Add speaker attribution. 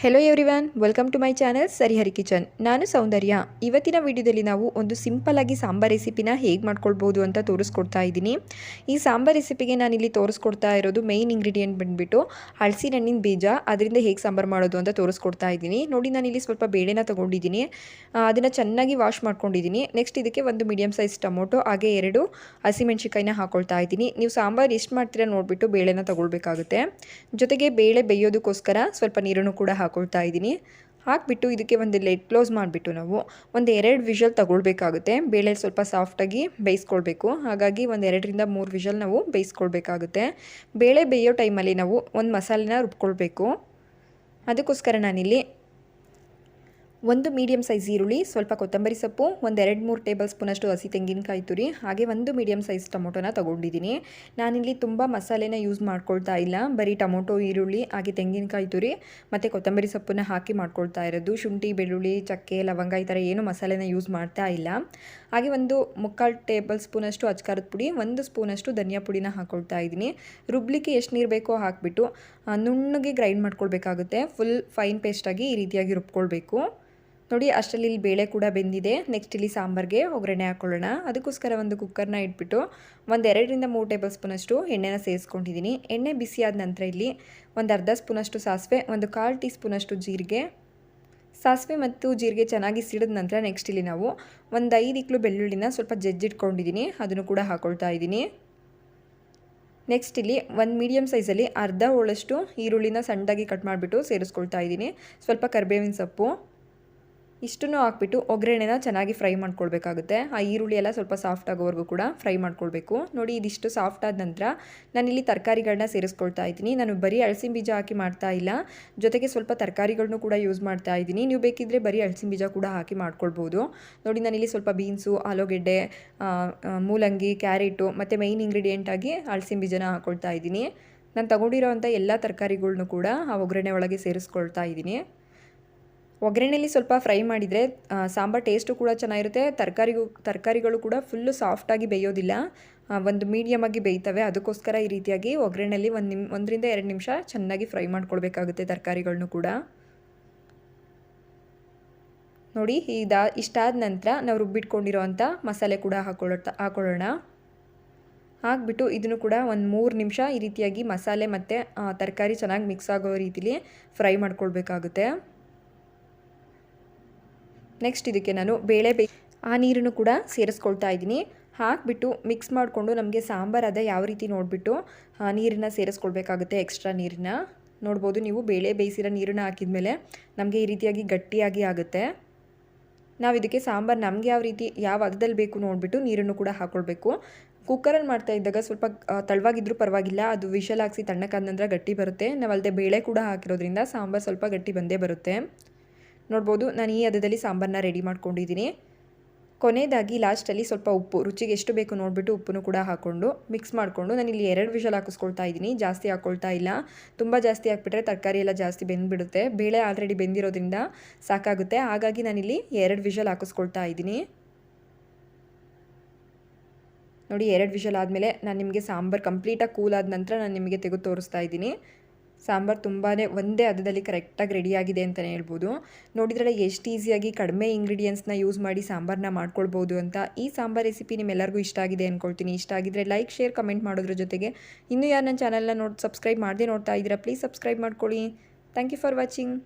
Speaker 1: Hello everyone welcome to my channel Sarihari kitchen ನಾನು ಸೌಂದರ್ಯ. ಇವತ್ತಿನ ವಿಡಿಯೋದಲ್ಲಿ ನಾವು ಒಂದು ಸಿಂಪಲ್ ಆಗಿ ಸಾಂಬಾರ್ ರೆಸಿಪಿನ ಹೇಗೆ ಮಾಡ್ಕೊಳ್ಬೋದು ಅಂತ ತೋರಿಸ್ಕೊಡ್ತಾ ಇದ್ದೀನಿ. ಈ ಸಾಂಬಾರ್ ರೆಸಿಪಿಗೆ ನಾನಿಲ್ಲಿ ತೋರಿಸ್ಕೊಡ್ತಾ ಇರೋದು ಮೇಯ್ನ್ ಇಂಗ್ರೀಡಿಯೆಂಟ್ ಬಂದುಬಿಟ್ಟು ಹಣ್ಣಿನ ಬೀಜ, ಅದರಿಂದ ಹೇಗೆ ಸಾಂಬಾರು ಮಾಡೋದು ಅಂತ ತೋರಿಸ್ಕೊಡ್ತಾ ಇದ್ದೀನಿ. ನೋಡಿ, ನಾನಿಲ್ಲಿ ಸ್ವಲ್ಪ ಬೇಳೆನ ತೊಗೊಂಡಿದ್ದೀನಿ. ಅದನ್ನು ಚೆನ್ನಾಗಿ ವಾಶ್ ಮಾಡ್ಕೊಂಡಿದ್ದೀನಿ. ನೆಕ್ಸ್ಟ್ ಇದಕ್ಕೆ ಒಂದು ಮೀಡಿಯಮ್ ಸೈಜ್ ಟೊಮೊಟೊ, ಹಾಗೆ ಎರಡು ಹಸಿಮೆಣ್ಸಿಕಾಯಿನ ಹಾಕೊಳ್ತಾ ಇದ್ದೀನಿ. ನೀವು ಸಾಂಬಾರು ಎಷ್ಟು ಮಾಡ್ತೀರಾ ನೋಡಿಬಿಟ್ಟು ಬೇಳೆನ ತೊಗೊಳ್ಬೇಕಾಗುತ್ತೆ. ಜೊತೆಗೆ ಬೇಳೆ ಬೇಯೋದಕ್ಕೋಸ್ಕರ ಸ್ವಲ್ಪ ನೀರನ್ನು ಕೂಡ ಹಾಕೊಳ್ತಾ ಇದ್ದೀನಿ. ಹಾಕಿಬಿಟ್ಟು ಇದಕ್ಕೆ ಒಂದು ಲೆಡ್ ಕ್ಲೋಸ್ ಮಾಡಿಬಿಟ್ಟು ನಾವು ಒಂದು ಎರಡು ವಿಷಲ್ ತಗೊಳ್ಬೇಕಾಗುತ್ತೆ. ಬೇಳೆ ಸ್ವಲ್ಪ ಸಾಫ್ಟಾಗಿ ಬೇಯಿಸ್ಕೊಳ್ಬೇಕು. ಹಾಗಾಗಿ ಒಂದು ಎರಡರಿಂದ ಮೂರು ವಿಷಲ್ ನಾವು ಬೇಯಿಸ್ಕೊಳ್ಬೇಕಾಗುತ್ತೆ. ಬೇಳೆ ಬೇಯೋ ಟೈಮಲ್ಲಿ ನಾವು ಒಂದು ಮಸಾಲೆನ ರುಬ್ಕೊಳ್ಬೇಕು. ಅದಕ್ಕೋಸ್ಕರ ನಾನಿಲ್ಲಿ ಒಂದು ಮೀಡಿಯಮ್ ಸೈಜ್ ಈರುಳ್ಳಿ, ಸ್ವಲ್ಪ ಕೊತ್ತಂಬರಿ ಸೊಪ್ಪು, ಒಂದು ಎರಡು ಮೂರು ಟೇಬಲ್ ಸ್ಪೂನಷ್ಟು ಹಸಿ ತೆಂಗಿನಕಾಯಿ ತುರಿ, ಹಾಗೆ ಒಂದು ಮೀಡಿಯಮ್ ಸೈಜ್ ಟೊಮೊಟೊನ ತೊಗೊಂಡಿದ್ದೀನಿ. ನಾನಿಲ್ಲಿ ತುಂಬ ಮಸಾಲೆನ ಯೂಸ್ ಮಾಡ್ಕೊಳ್ತಾ ಇಲ್ಲ. ಬರೀ ಟೊಮೊಟೊ, ಈರುಳ್ಳಿ, ಹಾಗೆ ತೆಂಗಿನಕಾಯಿ ತುರಿ, ಮತ್ತು ಕೊತ್ತಂಬರಿ ಸೊಪ್ಪನ್ನ ಹಾಕಿ ಮಾಡ್ಕೊಳ್ತಾ ಇರೋದು. ಶುಂಠಿ, ಬೆಳ್ಳುಳ್ಳಿ, ಚಕ್ಕೆ, ಲವಂಗ ಈ ಥರ ಏನು ಮಸಾಲೆನ ಯೂಸ್ ಮಾಡ್ತಾ ಇಲ್ಲ. ಹಾಗೆ ಒಂದು ಮುಕ್ಕಾಲು ಟೇಬಲ್ ಸ್ಪೂನಷ್ಟು ಅಚ್ಕಾರದ ಪುಡಿ, ಒಂದು ಸ್ಪೂನಷ್ಟು ಧನಿಯಾ ಪುಡಿನ ಹಾಕ್ಕೊಳ್ತಾ ಇದ್ದೀನಿ. ರುಬ್ಲಿಕ್ಕೆ ಎಷ್ಟು ನೀರು ಬೇಕೋ ಹಾಕಿಬಿಟ್ಟು ನುಣ್ಣಗೆ ಗ್ರೈಂಡ್ ಮಾಡ್ಕೊಳ್ಬೇಕಾಗುತ್ತೆ. ಫುಲ್ ಫೈನ್ ಪೇಸ್ಟಾಗಿ ಈ ರೀತಿಯಾಗಿ ರುಬ್ಕೊಳ್ಬೇಕು. ನೋಡಿ, ಅಷ್ಟರಲ್ಲಿ ಇಲ್ಲಿ ಬೇಳೆ ಕೂಡ ಬೆಂದಿದೆ. ನೆಕ್ಸ್ಟ್ ಇಲ್ಲಿ ಸಾಂಬಾರಿಗೆ ಒಗ್ಗರಣೆ ಹಾಕ್ಕೊಳ್ಳೋಣ ಅದಕ್ಕೋಸ್ಕರ ಒಂದು ಕುಕ್ಕರ್ನ ಇಟ್ಬಿಟ್ಟು ಒಂದು ಎರಡರಿಂದ ಮೂರು ಟೇಬಲ್ ಸ್ಪೂನಷ್ಟು ಎಣ್ಣೆನ ಸೇರಿಸ್ಕೊಂಡಿದ್ದೀನಿ. ಎಣ್ಣೆ ಬಿಸಿಯಾದ ನಂತರ ಇಲ್ಲಿ ಒಂದು ಅರ್ಧ ಸ್ಪೂನಷ್ಟು ಸಾಸಿವೆ, ಒಂದು ಕಾಲು ಟೀ ಸ್ಪೂನಷ್ಟು ಜೀರಿಗೆ ಸಾಸಿವೆ ಮತ್ತು ಜೀರಿಗೆ ಚೆನ್ನಾಗಿ ಸಿಡಿದ ನಂತರ ನೆಕ್ಸ್ಟ್ ಇಲ್ಲಿ ನಾವು ಒಂದು ಐದು ಇಕ್ಲು ಬೆಳ್ಳುಳ್ಳಿನ ಸ್ವಲ್ಪ ಜಜ್ಜಿಟ್ಕೊಂಡಿದ್ದೀನಿ ಅದನ್ನು ಕೂಡ ಹಾಕೊಳ್ತಾ ಇದ್ದೀನಿ ನೆಕ್ಸ್ಟ್ ಇಲ್ಲಿ ಒಂದು ಮೀಡಿಯಮ್ ಸೈಜಲ್ಲಿ ಅರ್ಧ ಹೋಳಷ್ಟು ಈರುಳ್ಳಿನ ಸಣ್ಣದಾಗಿ ಕಟ್ ಮಾಡಿಬಿಟ್ಟು ಸೇರಿಸ್ಕೊಳ್ತಾ ಇದ್ದೀನಿ ಸ್ವಲ್ಪ ಕರಿಬೇವಿನ ಸೊಪ್ಪು. ಇಷ್ಟನ್ನು ಹಾಕ್ಬಿಟ್ಟು ಒಗ್ಗರಣೆನ ಚೆನ್ನಾಗಿ ಫ್ರೈ ಮಾಡ್ಕೊಳ್ಬೇಕಾಗುತ್ತೆ. ಆ ಈರುಳ್ಳಿ ಎಲ್ಲ ಸ್ವಲ್ಪ ಸಾಫ್ಟ್ ಆಗೋವರೆಗೂ ಕೂಡ ಫ್ರೈ ಮಾಡ್ಕೊಳ್ಬೇಕು. ನೋಡಿ, ಇದಿಷ್ಟು ಸಾಫ್ಟ್ ಆದ ನಂತರ ನಾನಿಲ್ಲಿ ತರಕಾರಿಗಳನ್ನ ಸೇರಿಸ್ಕೊಳ್ತಾ ಇದ್ದೀನಿ. ನಾನು ಬರೀ ಅಳಸಿನ ಬೀಜ ಹಾಕಿ ಮಾಡ್ತಾ ಇಲ್ಲ. ಜೊತೆಗೆ ಸ್ವಲ್ಪ ತರಕಾರಿಗಳನ್ನೂ ಕೂಡ ಯೂಸ್ ಮಾಡ್ತಾ ಇದ್ದೀನಿ. ನೀವು ಬೇಕಿದ್ದರೆ ಬರೀ ಅಳಸಿನ ಬೀಜ ಕೂಡ ಹಾಕಿ ಮಾಡ್ಕೊಳ್ಬೋದು. ನೋಡಿ, ನಾನಿಲ್ಲಿ ಸ್ವಲ್ಪ ಬೀನ್ಸು ಆಲೂಗೆಡ್ಡೆ ಮೂಲಂಗಿ, ಕ್ಯಾರೆಟು ಮತ್ತು ಮೈನ್ ಇಂಗ್ರೀಡಿಯೆಂಟ್ ಆಗಿ ಅಳಸಿನ ಬೀಜನ ಹಾಕ್ಕೊಳ್ತಾ ಇದ್ದೀನಿ. ನಾನು ತಗೊಂಡಿರೋವಂಥ ಎಲ್ಲ ತರಕಾರಿಗಳ್ನೂ ಕೂಡ ಆ ಒಗ್ಗರಣೆ ಒಳಗೆ ಸೇರಿಸ್ಕೊಳ್ತಾ ಇದ್ದೀನಿ. ಒಗ್ಗರಣೆಯಲ್ಲಿ ಸ್ವಲ್ಪ ಫ್ರೈ ಮಾಡಿದರೆ ಸಾಂಬಾರು ಟೇಸ್ಟು ಕೂಡ ಚೆನ್ನಾಗಿರುತ್ತೆ. ತರಕಾರಿಗೂ, ತರಕಾರಿಗಳು ಕೂಡ ಫುಲ್ಲು ಸಾಫ್ಟಾಗಿ ಬೇಯೋದಿಲ್ಲ. ಒಂದು ಮೀಡಿಯಮಾಗಿ ಬೇಯ್ತವೆ. ಅದಕ್ಕೋಸ್ಕರ ಈ ರೀತಿಯಾಗಿ ಒಗ್ಗರಣೆಯಲ್ಲಿ ಒಂದು ನಿಮ್, ಒಂದರಿಂದ ಎರಡು ನಿಮಿಷ ಚೆನ್ನಾಗಿ ಫ್ರೈ ಮಾಡ್ಕೊಳ್ಬೇಕಾಗುತ್ತೆ ತರಕಾರಿಗಳನ್ನು ಕೂಡ. ನೋಡಿ, ಇದಾ, ಇಷ್ಟಾದ ನಂತರ ನಾವು ರುಬ್ಬಿಟ್ಕೊಂಡಿರೋವಂಥ ಮಸಾಲೆ ಕೂಡ ಹಾಕೊಳ್ಳೋ ಹಾಕೊಳ್ಳೋಣ. ಹಾಕ್ಬಿಟ್ಟು ಇದನ್ನು ಕೂಡ ಒಂದು ಮೂರು ನಿಮಿಷ ಈ ರೀತಿಯಾಗಿ ಮಸಾಲೆ ಮತ್ತು ತರಕಾರಿ ಚೆನ್ನಾಗಿ ಮಿಕ್ಸ್ ಆಗೋ ರೀತಿಲಿ ಫ್ರೈ ಮಾಡ್ಕೊಳ್ಬೇಕಾಗುತ್ತೆ. ನೆಕ್ಸ್ಟ್ ಇದಕ್ಕೆ ನಾನು ಬೇಳೆ ಬೇ ಆ ನೀರನ್ನು ಕೂಡ ಸೇರಿಸ್ಕೊಳ್ತಾ ಇದ್ದೀನಿ. ಹಾಕಿಬಿಟ್ಟು ಮಿಕ್ಸ್ ಮಾಡಿಕೊಂಡು ನಮಗೆ ಸಾಂಬಾರು ಅದ ಯಾವ ರೀತಿ ನೋಡಿಬಿಟ್ಟು ನೀರನ್ನು ಸೇರಿಸ್ಕೊಳ್ಬೇಕಾಗುತ್ತೆ ಎಕ್ಸ್ಟ್ರಾ ನೀರನ್ನ. ನೋಡ್ಬೋದು ನೀವು ಬೇಳೆ ಬೇಯಿಸಿರೋ ನೀರನ್ನು ಹಾಕಿದ ಮೇಲೆ ನಮಗೆ ಈ ರೀತಿಯಾಗಿ ಗಟ್ಟಿಯಾಗಿ ಆಗುತ್ತೆ. ನಾವು ಇದಕ್ಕೆ ಸಾಂಬಾರು ನಮಗೆ ಯಾವ ರೀತಿ, ಯಾವ ಹದದಲ್ಲಿ ಬೇಕು ನೋಡಿಬಿಟ್ಟು ನೀರನ್ನು ಕೂಡ ಹಾಕ್ಕೊಳ್ಬೇಕು ಕುಕ್ಕರಲ್ಲಿ ಮಾಡ್ತಾ ಇದ್ದಾಗ ಸ್ವಲ್ಪ ತಳವಾಗಿದ್ದರೂ ಪರವಾಗಿಲ್ಲ, ಅದು ವಿಷಲ್ ಹಾಕ್ಸಿ ತಣ್ಣಕ್ಕಾದ ನಂತರ ಗಟ್ಟಿ ಬರುತ್ತೆ. ನಾವು ಅಲ್ಲದೆ ಬೇಳೆ ಕೂಡ ಹಾಕಿರೋದ್ರಿಂದ ಸಾಂಬಾರು ಸ್ವಲ್ಪ ಗಟ್ಟಿ ಬಂದೇ ಬರುತ್ತೆ. ನೋಡ್ಬೋದು. ನಾನು ಈ ಹದದಲ್ಲಿ ಸಾಂಬಾರನ್ನ ರೆಡಿ ಮಾಡ್ಕೊಂಡಿದ್ದೀನಿ. ಕೊನೆಯದಾಗಿ ಲಾಸ್ಟಲ್ಲಿ ಸ್ವಲ್ಪ ಉಪ್ಪು, ರುಚಿಗೆ ಎಷ್ಟು ಬೇಕು ನೋಡಿಬಿಟ್ಟು ಉಪ್ಪನ್ನು ಕೂಡ ಹಾಕ್ಕೊಂಡು ಮಿಕ್ಸ್ ಮಾಡಿಕೊಂಡು ನಾನು ಇಲ್ಲಿ ಎರಡು ವಿಷಲ್ ಹಾಕಿಸ್ಕೊಳ್ತಾ ಇದ್ದೀನಿ. ಜಾಸ್ತಿ ಹಾಕ್ಕೊಳ್ತಾ ಇಲ್ಲ. ತುಂಬ ಜಾಸ್ತಿ ಹಾಕ್ಬಿಟ್ರೆ ತರಕಾರಿ ಎಲ್ಲ ಜಾಸ್ತಿ ಬೆಂದ್ಬಿಡುತ್ತೆ. ಬೇಳೆ ಆಲ್ರೆಡಿ ಬೆಂದಿರೋದ್ರಿಂದ ಸಾಕಾಗುತ್ತೆ. ಹಾಗಾಗಿ ನಾನಿಲ್ಲಿ ಎರಡು ವಿಷಲ್ ಹಾಕಿಸ್ಕೊಳ್ತಾ ಇದ್ದೀನಿ. ನೋಡಿ ಎರಡು ವಿಷಲ್ ಆದಮೇಲೆ ನಾನು ನಿಮಗೆ ಸಾಂಬಾರು ಕಂಪ್ಲೀಟಾಗಿ ಕೂಲ್ ಆದ ನಂತರ ನಾನು ನಿಮಗೆ ತೆಗೆದು ತೋರಿಸ್ತಾ ಇದ್ದೀನಿ. ಸಾಂಬಾರು ತುಂಬಾ ಒಂದೇ ಹದದಲ್ಲಿ ಕರೆಕ್ಟಾಗಿ ರೆಡಿಯಾಗಿದೆ ಅಂತಲೇ ಹೇಳ್ಬೋದು. ನೋಡಿದ್ರೆ ಎಷ್ಟು ಈಸಿಯಾಗಿ ಕಡಿಮೆ ಇಂಗ್ರೀಡಿಯೆಂಟ್ಸ್ನ ಯೂಸ್ ಮಾಡಿ ಸಾಂಬಾರನ್ನ ಮಾಡ್ಕೊಳ್ಬೋದು ಅಂತ ಈ ಸಾಂಬಾರು ರೆಸಿಪಿ ನಿಮ್ಮೆಲ್ಲರಿಗೂ ಇಷ್ಟ ಆಗಿದೆ ಅಂದ್ಕೊಳ್ತೀನಿ ಇಷ್ಟ ಆಗಿದ್ರೆ ಲೈಕ್ ಶೇರ್ ಕಮೆಂಟ್ ಮಾಡೋದ್ರ ಜೊತೆಗೆ. ಇನ್ನೂ ಯಾರು ನನ್ನ ಚಾನಲ್ನ ನೋಡಿ ಸಬ್ಸ್ಕ್ರೈಬ್ ಮಾಡದೆ ನೋಡ್ತಾ ಇದ್ದೀರಾ ಪ್ಲೀಸ್ ಸಬ್ಸ್ಕ್ರೈಬ್ ಮಾಡ್ಕೊಳ್ಳಿ. Thank you for watching